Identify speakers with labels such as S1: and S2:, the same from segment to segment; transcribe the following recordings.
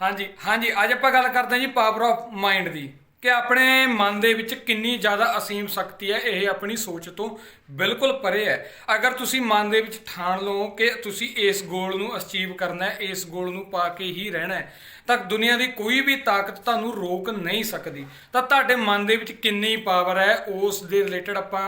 S1: ਹਾਂਜੀ ਹਾਂਜੀ ਅੱਜ ਆਪਾਂ ਗੱਲ ਕਰਦੇ ਹਾਂ ਜੀ ਪਾਵਰ ਆਫ ਮਾਈਂਡ ਦੀ। ਕਿ ਆਪਣੇ ਮਨ ਦੇ ਵਿੱਚ ਕਿੰਨੀ ਜ਼ਿਆਦਾ ਅਸੀਮ ਸ਼ਕਤੀ ਹੈ, ਇਹ ਆਪਣੀ ਸੋਚ ਤੋਂ ਬਿਲਕੁਲ ਪਰੇ ਹੈ। ਅਗਰ ਤੁਸੀਂ ਮਨ ਦੇ ਵਿੱਚ ਠਾਣ ਲਓ ਕਿ ਤੁਸੀਂ ਇਸ ਗੋਲ ਨੂੰ ਅਚੀਵ ਕਰਨਾ ਹੈ, ਇਸ ਗੋਲ ਨੂੰ ਪਾ ਕੇ ਹੀ ਰਹਿਣਾ ਹੈ, ਤਾਂ ਦੁਨੀਆ ਦੀ ਕੋਈ ਵੀ ਤਾਕਤ ਤੁਹਾਨੂੰ ਰੋਕ ਨਹੀਂ ਸਕਦੀ। ਤਾਂ ਤੁਹਾਡੇ ਮਨ ਦੇ ਵਿੱਚ ਕਿੰਨੀ ਪਾਵਰ ਹੈ, ਉਸ ਦੇ ਰਿਲੇਟਡ ਆਪਾਂ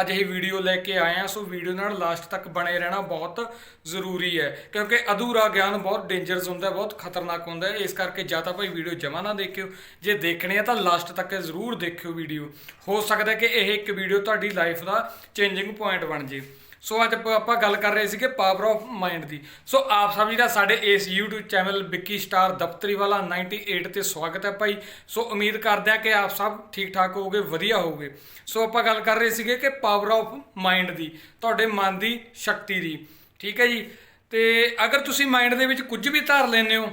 S1: ਅੱਜ ਇਹ ਵੀਡੀਓ ਲੈ ਕੇ ਆਏ ਹਾਂ। ਸੋ ਵੀਡੀਓ ਨਾਲ ਲਾਸਟ ਤੱਕ ਬਣੇ ਰਹਿਣਾ ਬਹੁਤ ਜ਼ਰੂਰੀ ਹੈ, ਕਿਉਂਕਿ ਅਧੂਰਾ ਗਿਆਨ ਬਹੁਤ ਡੇਂਜਰਸ ਹੁੰਦਾ ਹੈ, ਬਹੁਤ ਖਤਰਨਾਕ ਹੁੰਦਾ ਹੈ। ਇਸ ਕਰਕੇ ਜਾਂ ਤਾਂ ਭਾਈ ਵੀਡੀਓ ਜਮਾ ਨਾ ਦੇਖਿਓ। ਜੇ ਦੇਖਣੇ ਆ ਤਾਂ ਲਾਸਟ ਤੱਕ ਜ਼ਰੂਰ ਦੇਖਿਓ ਵੀਡੀਓ। ਹੋ ਸਕਦਾ ਕਿ ਇਹ ਇੱਕ ਵੀਡੀਓ ਤੁਹਾਡੀ ਲਾਈਫ ਦਾ ਚੇਂਜਿੰਗ ਪੁਆਇੰਟ ਬਣ ਜੇ। ਸੋ ਅੱਜ ਆਪਾਂ ਗੱਲ ਕਰ ਰਹੇ ਸੀਗੇ ਪਾਵਰ ਆਫ ਮਾਈਂਡ ਦੀ। ਸੋ ਆਪ ਸਭ ਜੀ ਦਾ ਸਾਡੇ ਇਸ YouTube channel Vicky star Daftari ਵਾਲਾ 98 ਤੇ ਸਵਾਗਤ ਹੈ ਭਾਈ। ਸੋ ਉਮੀਦ ਕਰਦੇ ਹਾਂ ਕਿ ਆਪ ਸਭ ਠੀਕ ਠਾਕ ਹੋਵੋਗੇ, ਵਧੀਆ ਹੋਵੋਗੇ। ਸੋ ਆਪਾਂ ਗੱਲ ਕਰ ਰਹੇ ਸੀਗੇ ਕਿ ਪਾਵਰ ਆਫ ਮਾਈਂਡ ਦੀ, ਤੁਹਾਡੇ ਮਨ ਦੀ ਸ਼ਕਤੀ ਦੀ। ਠੀਕ ਹੈ ਜੀ? ਤੇ ਅਗਰ ਤੁਸੀਂ ਮਾਈਂਡ ਦੇ ਵਿੱਚ ਕੁਝ ਵੀ ਧਾਰ ਲੈਂਦੇ ਹੋ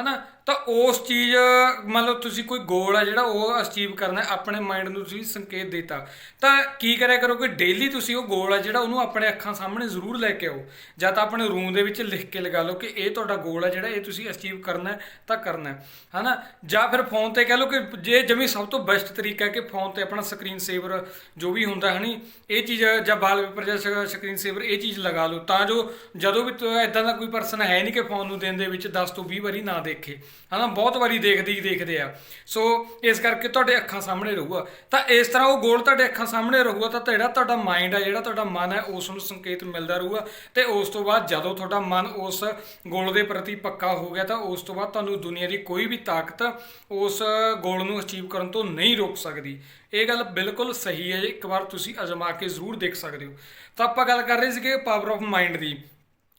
S1: ਹਨਾ? ਤਾਂ ਉਸ ਚੀਜ਼, ਮਤਲਬ ਤੁਸੀਂ ਕੋਈ ਗੋਲ ਹੈ ਜਿਹੜਾ ਉਹ ਅਚੀਵ ਕਰਨਾ ਆਪਣੇ ਮਾਈਂਡ ਨੂੰ ਤੁਸੀਂ ਸੰਕੇਤ ਦਿੱਤਾ। ਤਾਂ ਕੀ ਕਰਿਆ ਕਰੋ ਕਿ ਡੇਲੀ ਤੁਸੀਂ ਉਹ ਗੋਲ ਹੈ ਜਿਹੜਾ ਉਹਨੂੰ ਆਪਣੇ ਅੱਖਾਂ ਸਾਹਮਣੇ ਜ਼ਰੂਰ ਲੈ ਕੇ ਆਓ। ਜਾਂ ਤਾਂ ਆਪਣੇ ਰੂਮ ਦੇ ਵਿੱਚ ਲਿਖ ਕੇ ਲਗਾ ਲਓ ਕਿ ਇਹ ਤੁਹਾਡਾ ਗੋਲ ਹੈ ਜਿਹੜਾ ਇਹ ਤੁਸੀਂ ਅਚੀਵ ਕਰਨਾ ਤਾਂ ਕਰਨਾ ਹੈ। ਹਨਾ? ਜਾਂ ਫਿਰ ਫੋਨ ਤੇ ਕਹਿ ਲਓ ਕਿ ਜੇ ਜਮੀ ਸਭ ਤੋਂ ਬੈਸਟ ਤਰੀਕਾ ਹੈ ਕਿ ਫੋਨ ਤੇ ਆਪਣਾ ਸਕਰੀਨ ਸੇਵਰ ਜੋ ਵੀ ਹੁੰਦਾ, ਹਨੀ, ਇਹ ਚੀਜ਼ ਜਾਂ ਵਾਲਪੇਪਰ ਜਾਂ ਸਕਰੀਨ ਸੇਵਰ ਇਹ ਚੀਜ਼ ਲਗਾ ਲਓ। ਤਾਂ ਜੋ ਜਦੋਂ ਵੀ ਇਦਾਂ ਦਾ ਕੋਈ ਪਰਸਨ ਹੈ ਨਹੀਂ ਕਿ ਫੋਨ ਨੂੰ ਦੇਣ ਦੇ ਵਿੱਚ 10 ਤੋਂ 20 ਵਾਰੀ ਨਾ ਦੇਖੇ। ਹਨਾ, ਬਹੁਤ ਵਾਰੀ ਦੇਖਦੇ ਹੀ ਦੇਖਦੇ ਆ। ਸੋ ਇਸ ਕਰਕੇ ਤੁਹਾਡੇ ਅੱਖਾਂ ਸਾਹਮਣੇ ਰਹੂਗਾ। ਤਾਂ ਇਸ ਤਰ੍ਹਾਂ ਉਹ ਗੋਲ ਤੁਹਾਡੇ ਅੱਖਾਂ ਸਾਹਮਣੇ ਰਹੂਗਾ, ਤਾਂ ਜਿਹੜਾ ਤੁਹਾਡਾ ਮਾਈਂਡ ਹੈ ਜਿਹੜਾ ਤੁਹਾਡਾ ਮਨ ਹੈ ਉਸ ਨੂੰ ਸੰਕੇਤ ਮਿਲਦਾ ਰਹੂਗਾ। ਤੇ ਉਸ ਤੋਂ ਬਾਅਦ ਜਦੋਂ ਤੁਹਾਡਾ ਮਨ ਉਸ ਗੋਲ ਦੇ ਪ੍ਰਤੀ ਪੱਕਾ ਹੋ ਗਿਆ, ਤਾਂ ਉਸ ਤੋਂ ਬਾਅਦ ਤੁਹਾਨੂੰ ਦੁਨੀਆ ਦੀ ਕੋਈ ਵੀ ਤਾਕਤ ਉਸ ਗੋਲ ਨੂੰ ਅਚੀਵ ਕਰਨ ਤੋਂ ਨਹੀਂ ਰੋਕ ਸਕਦੀ। ਇਹ ਗੱਲ ਬਿਲਕੁਲ ਸਹੀ ਹੈ ਇੱਕ ਵਾਰ ਤੁਸੀਂ ਅਜ਼ਮਾ ਕੇ ਜ਼ਰੂਰ ਦੇਖ ਸਕਦੇ ਹੋ। ਤਾਂ ਆਪਾਂ ਗੱਲ ਕਰ ਰਹੇ ਸੀਗੇ ਪਾਵਰ ਆਫ ਮਾਈਂਡ ਦੀ।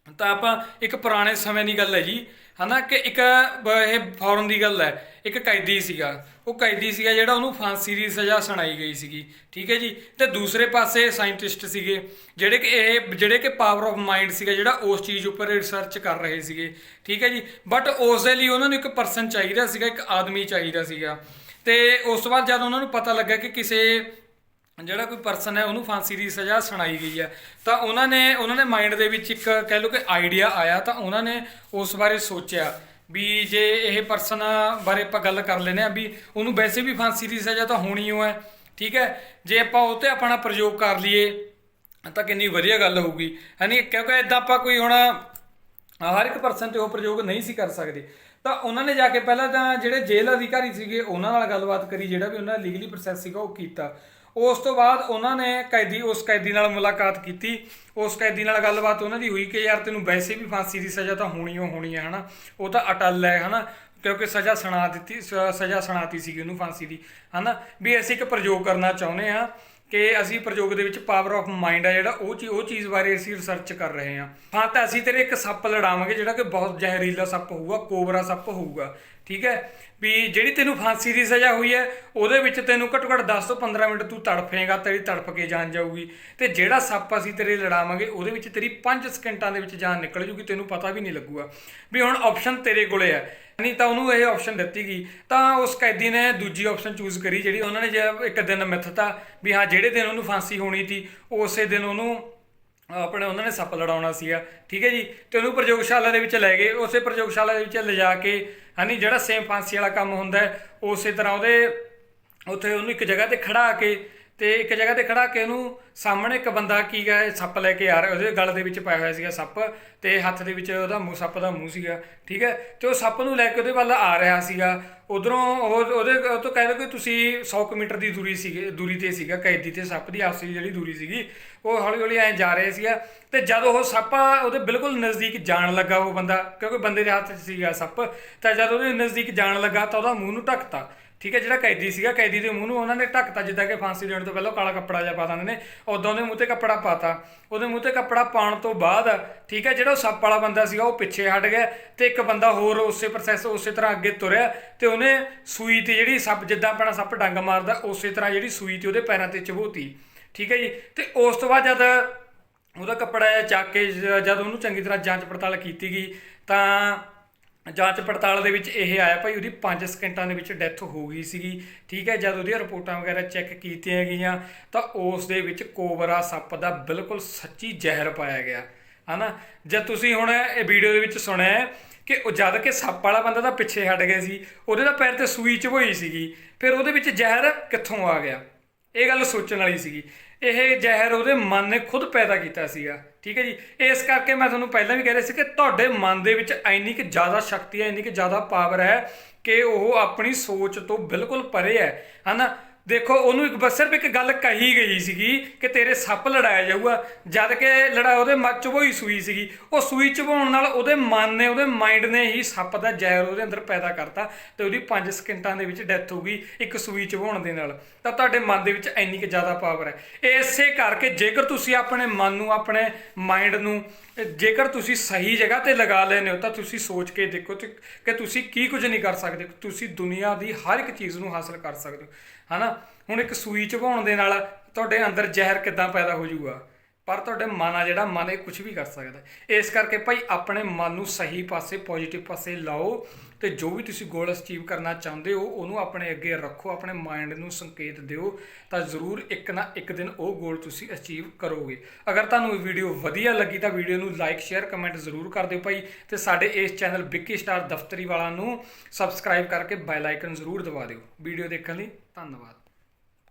S1: ਤਾਂ ਆਪਾਂ ਇੱਕ ਪੁਰਾਣੇ ਸਮੇਂ ਦੀ ਗੱਲ ਹੈ ਜੀ, ਹਨਾ, ਕਿ ਇੱਕ ਇਹ ਫੌਰਨ ਦੀ ਗੱਲ ਹੈ, ਇੱਕ ਕੈਦੀ ਸੀਗਾ, ਉਹ ਕੈਦੀ ਸੀਗਾ ਜਿਹੜਾ ਉਹਨੂੰ ਫਾਂਸੀ ਦੀ ਸਜ਼ਾ ਸੁਣਾਈ ਗਈ ਸੀਗੀ, ਠੀਕ ਹੈ ਜੀ, ਤੇ ਦੂਸਰੇ ਪਾਸੇ ਸਾਇੰਟਿਸਟ ਸੀਗੇ, ਜਿਹੜੇ ਕਿ ਇਹ, ਜਿਹੜੇ ਕਿ ਪਾਵਰ ਆਫ ਮਾਈਂਡ ਸੀਗਾ, ਜਿਹੜਾ ਉਸ ਚੀਜ਼ ਉੱਪਰ ਰਿਸਰਚ ਕਰ ਰਹੇ ਸੀਗੇ, ਠੀਕ ਹੈ ਜੀ ਬਟ ਉਸ ਦੇ ਲਈ ਉਹਨਾਂ ਨੂੰ ਇੱਕ ਪਰਸਨ ਚਾਹੀਦਾ ਸੀਗਾ, ਇੱਕ ਆਦਮੀ ਚਾਹੀਦਾ ਸੀਗਾ, ਤੇ ਉਸ ਤੋਂ ਬਾਅਦ ਜਦ ਉਹਨਾਂ ਨੂੰ ਪਤਾ ਲੱਗਾ ਕਿ ਕਿਸੇ ਜਿਹੜਾ ਕੋਈ ਪਰਸਨ ਹੈ, ਉਹਨੂੰ ਫਾਂਸੀ ਦੀ ਸਜ਼ਾ ਸੁਣਾਈ ਗਈ ਹੈ। ਤਾਂ ਉਹਨਾਂ ਨੇ, ਉਹਨਾਂ ਦੇ ਮਾਈਂਡ ਦੇ ਵਿੱਚ ਇੱਕ ਕਹਿ ਲਓ ਕਿ ਆਈਡੀਆ ਆਇਆ, ਤਾਂ ਉਹਨਾਂ ਨੇ ਉਸ ਬਾਰੇ ਸੋਚਿਆ ਵੀ ਜੇ ਇਹ ਪਰਸਨ ਬਾਰੇ ਆਪਾਂ ਗੱਲ ਕਰ ਲੈਨੇ ਆ ਵੀ ਉਹਨੂੰ ਵੈਸੇ ਵੀ ਫਾਂਸੀ ਦੀ ਸਜ਼ਾ ਤਾਂ ਹੋਣੀ ਓ ਹੈ, ਠੀਕ ਹੈ? ਜੇ ਆਪਾਂ ਉਹ ਤੇ ਆਪਣਾ ਪ੍ਰਯੋਗ ਕਰ ਲਈਏ, ਤਾਂ ਕਿੰਨੀ ਵਧੀਆ ਗੱਲ ਹੋਊਗੀ। ਹਨੀ ਕਿਉਂਕਿ ਇਦਾਂ ਆਪਾਂ ਕੋਈ ਹੁਣ ਹਰ ਇੱਕ ਪਰਸਨ ਤੇ ਉਹ ਪ੍ਰਯੋਗ ਨਹੀਂ ਸੀ ਕਰ ਸਕਦੇ। ਤਾਂ ਉਹਨਾਂ ਨੇ ਜਾ ਕੇ ਪਹਿਲਾਂ ਤਾਂ ਜਿਹੜੇ ਜੇਲ੍ਹ ਅਧਿਕਾਰੀ ਸੀਗੇ, ਉਹਨਾਂ ਨਾਲ ਗੱਲਬਾਤ ਕਰੀ, ਜਿਹੜਾ ਵੀ ਉਹਨਾਂ ਲੀਗਲੀ ਪ੍ਰੋਸੈਸ ਸੀਗਾ, ਉਹ ਕੀਤਾ। ਉਸ ਤੋਂ ਬਾਅਦ ਉਹਨਾਂ ਨੇ ਕੈਦੀ, ਉਸ ਕੈਦੀ ਨਾਲ ਮੁਲਾਕਾਤ ਕੀਤੀ। ਉਸ ਕੈਦੀ ਨਾਲ ਗੱਲਬਾਤ ਉਹਨਾਂ ਦੀ ਹੋਈ ਕਿ ਯਾਰ ਤੈਨੂੰ ਵੈਸੇ ਵੀ ਫਾਂਸੀ ਦੀ ਸਜ਼ਾ ਤਾਂ ਹੋਣੀ ਓ ਹੋਣੀ ਹੈ ਹਨਾ? ਉਹ ਤਾਂ ਅਟਲ ਹੈ ਹਨਾ? ਕਿਉਂਕਿ ਸਜ਼ਾ ਸੁਣਾ ਦਿੱਤੀ, ਸ- ਸਜ਼ਾ ਸੁਣਾਤੀ ਸੀਗੀ ਉਹਨੂੰ ਫਾਂਸੀ ਦੀ, ਹਨਾ? ਵੀ ਅਸੀਂ ਇੱਕ ਪ੍ਰਯੋਗ ਕਰਨਾ ਚਾਹੁੰਦੇ ਆ ਕਿ ਅਸੀਂ ਪ੍ਰਯੋਗ ਦੇ ਵਿੱਚ ਪਾਵਰ ਆਫ ਮਾਈਂਡ ਆ ਜਿਹੜਾ, ਉਹ ਚੀਜ਼ ਉਹ ਚੀਜ਼ ਬਾਰੇ ਅਸੀਂ ਰਿਸਰਚ ਕਰ ਰਹੇ ਹਾਂ ਹਾਂ, ਤਾਂ ਅਸੀਂ ਤੇਰੇ ਇੱਕ ਸੱਪ ਲੜਾਵਾਂਗੇ ਜਿਹੜਾ ਕਿ ਬਹੁਤ ਜ਼ਹਿਰੀਲਾ ਸੱਪ ਹੋਊਗਾ, ਕੋਬਰਾ ਸੱਪ ਹੋਊਗਾ। ਠੀਕ ਹੈ? ਵੀ ਜਿਹੜੀ ਤੈਨੂੰ ਫਾਂਸੀ ਦੀ ਸਜ਼ਾ ਹੋਈ ਹੈ, ਉਹਦੇ ਵਿੱਚ ਤੈਨੂੰ ਘੱਟੋ ਘੱਟ 10 ਤੋਂ 15 ਮਿੰਟ ਤੂੰ ਤੜਫੇਗਾ, ਤੇਰੀ ਤੜਫ ਕੇ ਜਾਨ ਜਾਊਗੀ। ਤੇ ਜਿਹੜਾ ਸੱਪ ਅਸੀਂ ਤੇਰੇ ਲੜਾਵਾਂਗੇ, ਉਹਦੇ ਵਿੱਚ ਤੇਰੀ 5 ਸਕਿੰਟਾਂ ਦੇ ਵਿੱਚ ਜਾਨ ਨਿਕਲ ਜੂਗੀ, ਤੈਨੂੰ ਪਤਾ ਵੀ ਨਹੀਂ ਲੱਗੂਗਾ। ਵੀ ਹੁਣ ਆਪਸ਼ਨ ਤੇਰੇ ਕੋਲੇ ਹੈ। ਨਹੀਂ ਤਾਂ ਉਹਨੂੰ ਇਹ ਆਪਸ਼ਨ ਦਿੱਤੀ ਗਈ। ਤਾਂ ਉਸ ਕੈਦੀ ਨੇ ਦੂਜੀ ਆਪਸ਼ਨ ਚੂਜ਼ ਕਰੀ, ਜਿਹੜੀ ਉਹਨਾਂ ਨੇ ਜੇ ਇੱਕ ਦਿਨ ਮਿੱਥਤਾ ਵੀ ਹਾਂ, ਜਿਹੜੇ ਦਿਨ ਉਹਨੂੰ ਫਾਂਸੀ ਹੋਣੀ ਸੀ, ਉਸੇ ਦਿਨ ਉਹਨੂੰ ਆਪਣੇ ਉਹਨਾਂ ਨੇ ਸੱਪ ਲੜਾਉਣਾ ਸੀਗਾ। ਠੀਕ ਹੈ ਜੀ? ਤੇ ਉਹਨੂੰ ਪ੍ਰਯੋਗਸ਼ਾਲਾ ਦੇ ਵਿੱਚ ਲੈ ਗਏ। ਉਸੇ ਪ੍ਰਯੋਗਸ਼ਾਲਾ ਦੇ ਵਿੱਚ ਲਿਜਾ ਕੇ ਹਨੀ ਜਿਹੜਾ ਸੇਮ ਫਾਂਸੀ ਵਾਲਾ ਕੰਮ ਹੁੰਦਾ ਉਸੇ ਤਰ੍ਹਾਂ ਉਹਦੇ ਉੱਥੇ ਉਹਨੂੰ ਇੱਕ ਜਗ੍ਹਾ ਤੇ ਖੜਾ ਕੇ ਤੇ ਇੱਕ ਜਗ੍ਹਾ ਤੇ ਖੜਾ ਕੇ ਉਹਨੂੰ ਸਾਹਮਣੇ ਇੱਕ ਬੰਦਾ ਕੀ ਗਾ ਸੱਪ ਲੈ ਕੇ ਆ ਰਿਹਾ, ਉਹਦੇ ਗਲ ਦੇ ਵਿੱਚ ਪਾਇਆ ਹੋਇਆ ਸੀਗਾ ਸੱਪ ਤੇ ਹੱਥ ਦੇ ਵਿੱਚ ਉਹਦਾ ਮੂੰਹ, ਸੱਪ ਦਾ ਮੂੰਹ ਸੀਗਾ, ਠੀਕ ਹੈ? ਤੇ ਉਹ ਸੱਪ ਨੂੰ ਲੈ ਕੇ ਉਹਦੇ ਵੱਲ ਆ ਰਿਹਾ ਸੀਗਾ। ਉਧਰੋਂ ਉਹ, ਉਹਦੇ, ਉਹ ਤੋਂ ਕਹਿੰਦੇ ਕਿ ਤੁਸੀਂ 100 ਕੁ ਮੀਟਰ ਦੀ ਦੂਰੀ ਸੀਗੇ, ਦੂਰੀ ਤੇ ਸੀਗਾ, ਕੈਦੀ ਤੇ ਸੱਪ ਦੀ ਆਪਸੀ ਜਿਹੜੀ ਦੂਰੀ ਸੀਗੀ, ਉਹ ਹੌਲੀ ਹੌਲੀ ਐ ਜਾ ਰਹੇ ਸੀਗਾ। ਤੇ ਜਦੋਂ ਉਹ ਸੱਪ ਉਹਦੇ ਬਿਲਕੁਲ ਨਜ਼ਦੀਕ ਜਾਣ ਲੱਗਾ ਉਹ ਬੰਦਾ, ਕਿਉਂਕਿ ਬੰਦੇ ਦੇ ਹੱਥ ਸੀਗਾ ਸੱਪ, ਤਾਂ ਜਦ ਉਹਦੇ ਨਜ਼ਦੀਕ ਜਾਣ ਲੱਗਾ ਤਾਂ ਉਹਦਾ ਮੂੰਹ ਨੂੰ ਢੱਕਤਾ। ਠੀਕ ਹੈ, ਜਿਹੜਾ ਕੈਦੀ ਸੀਗਾ, ਕੈਦੀ ਦੇ ਮੂੰਹ ਨੂੰ ਉਹਨਾਂ ਨੇ ਢੱਕਤਾ, ਜਿੱਦਾਂ ਕਿ ਫਾਂਸੀ ਦੇਣ ਤੋਂ ਪਹਿਲਾਂ ਕਾਲਾ ਕੱਪੜਾ ਜਿਹਾ ਪਾ ਦਿੰਦੇ ਨੇ, ਉਦੋਂ ਉਹਦੇ ਮੂੰਹ ਤੇ ਕੱਪੜਾ ਪਾਤਾ। ਉਹਦੇ ਮੂੰਹ ਤੇ ਕੱਪੜਾ ਪਾਉਣ ਤੋਂ ਬਾਅਦ, ਠੀਕ ਹੈ, ਜਿਹੜਾ ਉਹ ਸੱਪ ਵਾਲਾ ਬੰਦਾ ਸੀਗਾ, ਉਹ ਪਿੱਛੇ ਹਟ ਗਿਆ ਤੇ ਇੱਕ ਬੰਦਾ ਹੋਰ ਉਸੇ ਪ੍ਰੋਸੈਸ ਉਸੇ ਤਰ੍ਹਾਂ ਅੱਗੇ ਤੁਰਿਆ ਤੇ ਉਹਨੇ ਸੂਈ ਤੇ ਜਿਹੜੀ ਸੱਪ, ਜਿੱਦਾਂ ਆਪਣਾ ਸੱਪ ਡੰਗ ਮਾਰਦਾ, ਉਸੇ ਤਰ੍ਹਾਂ ਜਿਹੜੀ ਸੂਈ ਤੇ ਉਹਦੇ ਪੈਰਾਂ ਤੇ ਚਬੋਤੀ। ਠੀਕ ਹੈ ਜੀ, ਤੇ ਉਸ ਤੋਂ ਬਾਅਦ ਜਦ ਉਹਦਾ ਕੱਪੜਾ ਚੱਕ ਕੇ ਜਦ ਉਹਨੂੰ ਚੰਗੀ ਤਰ੍ਹਾਂ ਜਾਂਚ ਪੜਤਾਲ ਕੀਤੀ ਗਈ, ਤਾਂ ਜਾਂਚ ਪੜਤਾਲ ਦੇ ਵਿੱਚ ਇਹ ਆਇਆ ਭਾਈ ਉਹਦੀ 5 ਸਕਿੰਟਾਂ ਦੇ ਵਿੱਚ ਡੈਥ ਹੋ ਗਈ ਸੀਗੀ, ਠੀਕ ਹੈ, ਜਦ ਉਹਦੀਆਂ ਰਿਪੋਰਟਾਂ ਵਗੈਰਾ ਚੈੱਕ ਕੀਤੀਆਂ ਗਈਆਂ, ਤਾਂ ਉਸ ਦੇ ਵਿੱਚ ਕੋਬਰਾ ਸੱਪ ਦਾ ਬਿਲਕੁਲ ਸੱਚੀ ਜ਼ਹਿਰ ਪਾਇਆ ਗਿਆ, ਹਨਾ? ਜਦ ਤੁਸੀਂ ਹੁਣ ਇਹ ਵੀਡੀਓ ਦੇ ਵਿੱਚ ਸੁਣਿਆ ਕਿ ਉਹ ਜਦ ਕਿ ਸੱਪ ਵਾਲਾ ਬੰਦਾ ਤਾਂ ਪਿੱਛੇ ਹਟ ਗਿਆ ਸੀ, ਉਹਦੇ ਤਾਂ ਪੈਰ ਤੇ ਸੂਈ ਚਬੋਈ ਸੀਗੀ, ਫਿਰ ਉਹਦੇ ਵਿੱਚ ਜ਼ਹਿਰ ਕਿੱਥੋਂ ਆ ਗਿਆ? ਇਹ ਗੱਲ ਸੋਚਣ ਵਾਲੀ ਸੀਗੀ। ਇਹ ਜ਼ਹਿਰ ਉਹਦੇ ਮਨ ਨੇ ਖੁਦ ਪੈਦਾ ਕੀਤਾ ਸੀਗਾ, ਠੀਕ ਹੈ ਜੀ? ਇਸ ਕਰਕੇ ਮੈਂ ਤੁਹਾਨੂੰ ਪਹਿਲਾਂ ਵੀ ਕਹਿ ਰਿਹਾ ਸੀ ਕਿ ਤੁਹਾਡੇ ਮਨ ਦੇ ਵਿੱਚ ਇੰਨੀ ਕਿ ਜ਼ਿਆਦਾ ਸ਼ਕਤੀ ਹੈ, ਇੰਨੀ ਕਿ ਜ਼ਿਆਦਾ ਪਾਵਰ ਹੈ ਕਿ ਉਹ ਆਪਣੀ ਸੋਚ ਤੋਂ ਬਿਲਕੁਲ ਪਰੇ ਹੈ, ਹਨਾ? ਦੇਖੋ, ਉਹਨੂੰ ਇੱਕ ਬਸ ਸਿਰਫ ਇੱਕ ਗੱਲ ਕਹੀ ਗਈ ਸੀਗੀ ਕਿ ਤੇਰੇ ਸੱਪ ਲੜਾਇਆ ਜਾਊਗਾ। ਜਦ ਕਿ ਲੜਾ ਉਹਦੇ ਮੱਚ ਚਬੋਈ ਸੂਈ ਸੀਗੀ। ਉਹ ਸੂਈ ਚਬਾਉਣ ਨਾਲ ਉਹਦੇ ਮਨ ਨੇ, ਉਹਦੇ ਮਾਈਂਡ ਨੇ ਹੀ ਸੱਪ ਦਾ ਜ਼ਹਿਰ ਉਹਦੇ ਅੰਦਰ ਪੈਦਾ ਕਰਤਾ ਤੇ ਉਹਦੀ 5 ਸਕਿੰਟਾਂ ਦੇ ਵਿੱਚ ਡੈਥ ਹੋ ਗਈ ਇੱਕ ਸੂਈ ਚਬਾਉਣ ਦੇ ਨਾਲ। ਤਾਂ ਤੁਹਾਡੇ ਮਨ ਦੇ ਵਿੱਚ ਇੰਨੀ ਕਿ ਜ਼ਿਆਦਾ ਪਾਵਰ ਹੈ। ਇਸੇ ਕਰਕੇ ਜੇਕਰ ਤੁਸੀਂ ਆਪਣੇ ਮਨ ਨੂੰ, ਆਪਣੇ ਮਾਈਂਡ ਨੂੰ, ਜੇਕਰ ਤੁਸੀਂ ਸਹੀ ਜਗ੍ਹਾ ਤੇ ਲਗਾ ਲੈਨੇ ਹੋ, ਤਾਂ ਤੁਸੀਂ ਸੋਚ ਕੇ ਦੇਖੋ ਕਿ ਤੁਸੀਂ ਕੀ ਕੁਝ ਨਹੀਂ ਕਰ ਸਕਦੇ। ਤੁਸੀਂ ਦੁਨੀਆ ਦੀ ਹਰ ਇੱਕ ਚੀਜ਼ ਨੂੰ ਹਾਸਲ ਕਰ ਸਕਦੇ ਹੋ। ਹਨਾ? ਹੁਣ ਇੱਕ ਸੂਈ ਚਬਾਉਣ ਦੇ ਨਾਲ ਤੁਹਾਡੇ ਅੰਦਰ ਜ਼ਹਿਰ ਕਿੱਦਾਂ ਪੈਦਾ ਹੋ ਜਾਊਗਾ? ਪਰ ਤੁਹਾਡੇ ਮਨ ਆ ਜਿਹੜਾ, ਮਨ ਇਹ ਕੁਝ ਵੀ ਕਰ ਸਕਦਾ ਇਸ ਕਰਕੇ ਭਾਈ ਆਪਣੇ ਮਨ ਨੂੰ ਸਹੀ ਪਾਸੇ ਪੋਜ਼ਿਟਿਵ ਪਾਸੇ ਲਾਓ ਤੇ ਜੋ ਵੀ ਤੁਸੀਂ ਗੋਲ ਅਚੀਵ ਕਰਨਾ ਚਾਹੁੰਦੇ ਹੋ, ਉਹਨੂੰ ਆਪਣੇ ਅੱਗੇ ਰੱਖੋ, ਆਪਣੇ ਮਾਈਂਡ ਨੂੰ ਸੰਕੇਤ ਦਿਓ ਤਾਂ ਜ਼ਰੂਰ ਇੱਕ ਨਾ ਇੱਕ ਦਿਨ ਉਹ ਗੋਲ ਤੁਸੀਂ ਅਚੀਵ ਕਰੋਗੇ। ਅਗਰ ਤੁਹਾਨੂੰ ਇਹ ਵੀਡੀਓ ਵਧੀਆ ਲੱਗੀ ਤਾਂ ਵੀਡੀਓ ਨੂੰ ਲਾਈਕ ਸ਼ੇਅਰ ਕਮੈਂਟ ਜ਼ਰੂਰ ਕਰ ਦਿਓ ਭਾਈ ਤੇ ਸਾਡੇ ਇਸ ਚੈਨਲ ਵਿੱਕੀ ਸਟਾਰ ਦਫਤਰੀ ਵਾਲਾ ਨੂੰ ਸਬਸਕ੍ਰਾਈਬ ਕਰਕੇ ਬੈਲ ਆਈਕਨ ਜ਼ਰੂਰ ਦਬਾ ਦਿਓ। ਵੀਡੀਓ ਦੇਖਣ ਲਈ ਧੰਨਵਾਦ।